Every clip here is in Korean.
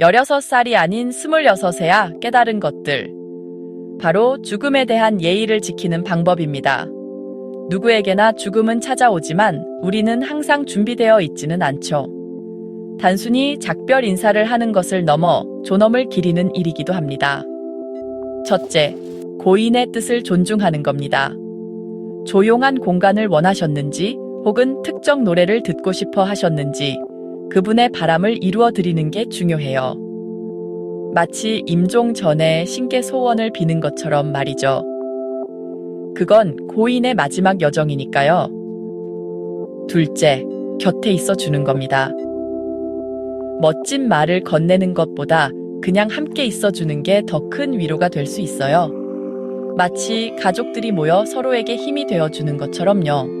16살이 아닌 26에야 깨달은 것들. 바로 죽음에 대한 예의를 지키는 방법입니다. 누구에게나 죽음은 찾아오지만 우리는 항상 준비되어 있지는 않죠. 단순히 작별 인사를 하는 것을 넘어 존엄을 기리는 일이기도 합니다. 첫째, 고인의 뜻을 존중하는 겁니다. 조용한 공간을 원하셨는지 혹은 특정 노래를 듣고 싶어 하셨는지 그분의 바람을 이루어 드리는 게 중요해요. 마치 임종 전에 신께 소원을 비는 것처럼 말이죠. 그건 고인의 마지막 여정이니까요. 둘째, 곁에 있어 주는 겁니다. 멋진 말을 건네는 것보다 그냥 함께 있어 주는 게 더 큰 위로가 될 수 있어요. 마치 가족들이 모여 서로에게 힘이 되어 주는 것처럼요.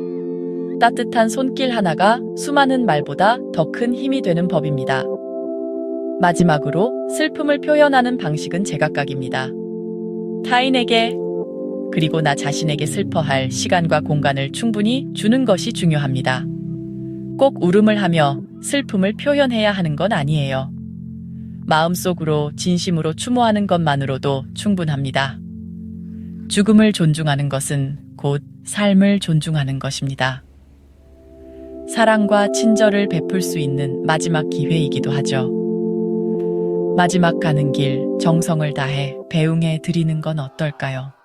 따뜻한 손길 하나가 수많은 말보다 더 큰 힘이 되는 법입니다. 마지막으로 슬픔을 표현하는 방식은 제각각입니다. 타인에게 그리고 나 자신에게 슬퍼할 시간과 공간을 충분히 주는 것이 중요합니다. 꼭 울음을 하며 슬픔을 표현해야 하는 건 아니에요. 마음속으로 진심으로 추모하는 것만으로도 충분합니다. 죽음을 존중하는 것은 곧 삶을 존중하는 것입니다. 사랑과 친절을 베풀 수 있는 마지막 기회이기도 하죠. 마지막 가는 길 정성을 다해 배웅해 드리는 건 어떨까요?